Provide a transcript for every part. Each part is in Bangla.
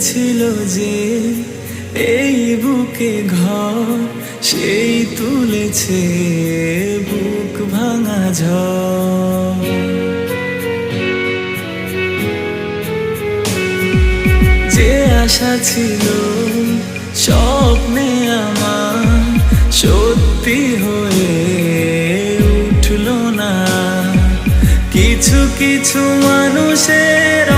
ছিল যে, এই বুকে ঘর, সেই তুলেছে বুক ভাঙা ঝড়। যে আশা ছিল, স্বপ্নে আমার সত্যি হয়ে উঠল না। কিছু কিছু মানুষের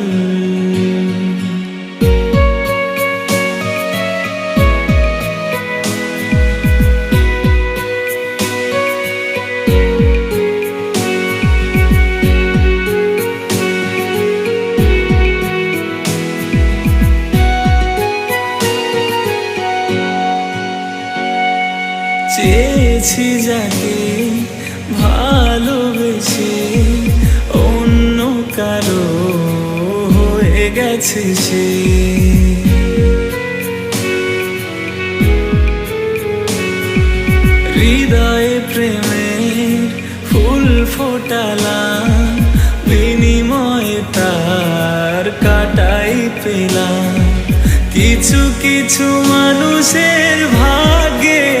চেয়েছি যাকে ভালোবেসে, অন্য কারও হয়ে গেছে সে। হৃদয়ে প্রেমের ফুল ফোটালাম বিনিময়ে তার কাটাই পেলাম। কিছু কিছু মানুষের ভাগ্যে